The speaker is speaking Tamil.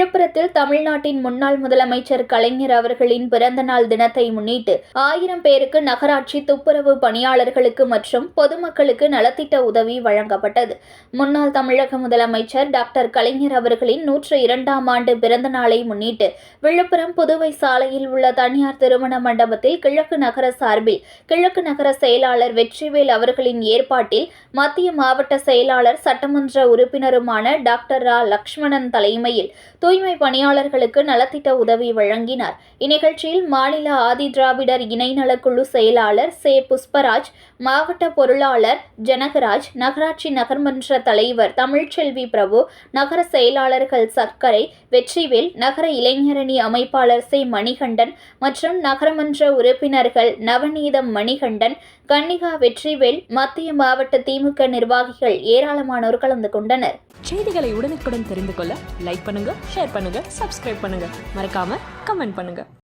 தமிழ்நாட்டின் முன்னாள் முதலமைச்சர் கலைஞர் அவர்களின் பிறந்தநாள் தினத்தை முன்னிட்டு ஆயிரம் பேருக்கு நகராட்சி துப்புரவு பணியாளர்களுக்கு மற்றும் பொதுமக்களுக்கு நலத்திட்ட உதவி வழங்கப்பட்டது. முன்னாள் தமிழக முதலமைச்சர் டாக்டர் கலைஞர் அவர்களின் நூற்று இரண்டாம் ஆண்டு பிறந்த நாளை முன்னிட்டு விழுப்புரம் புதுவை சாலையில் உள்ள தனியார் திருமண மண்டபத்தில் கிழக்கு நகர சார்பில் கிழக்கு நகர செயலாளர் வெற்றிவேல் அவர்களின் ஏற்பாட்டில் மத்திய மாவட்ட செயலாளர் சட்டமன்ற உறுப்பினருமான டாக்டர் ரா. லக்ஷ்மணன் தலைமையில் தூய்மை பணியாளர்களுக்கு நலத்திட்ட உதவி வழங்கினார். இந்நிகழ்ச்சியில் மாநில ஆதி திராவிடர் இணைநலக்குழு செயலாளர் சே. புஷ்பராஜ் மாவட்ட பொருளாளர் ஜனகராஜ் நகராட்சி நகர்மன்ற தலைவர் தமிழ்ச்செல்வி பிரபு நகர செயலாளர்கள் சர்க்கரை வெற்றிவேல் நகர இளைஞரணி அமைப்பாளர் சே. மணிகண்டன் மற்றும் நகரமன்ற உறுப்பினர்கள் நவநீதம் மணிகண்டன் கன்னிகா வெற்றிவேல் மத்திய மாவட்ட திமுக நிர்வாகிகள் ஏராளமானோர் கலந்து கொண்டனர். செய்திகளை உடனுக்குடன் தெரிந்து கொள்ள லைக் பண்ணுங்க. ஷேர் பண்ணுங்கள் சப்ஸ்கிரைப் பண்ணுங்க. மறக்காமல் கமெண்ட் பண்ணுங்க.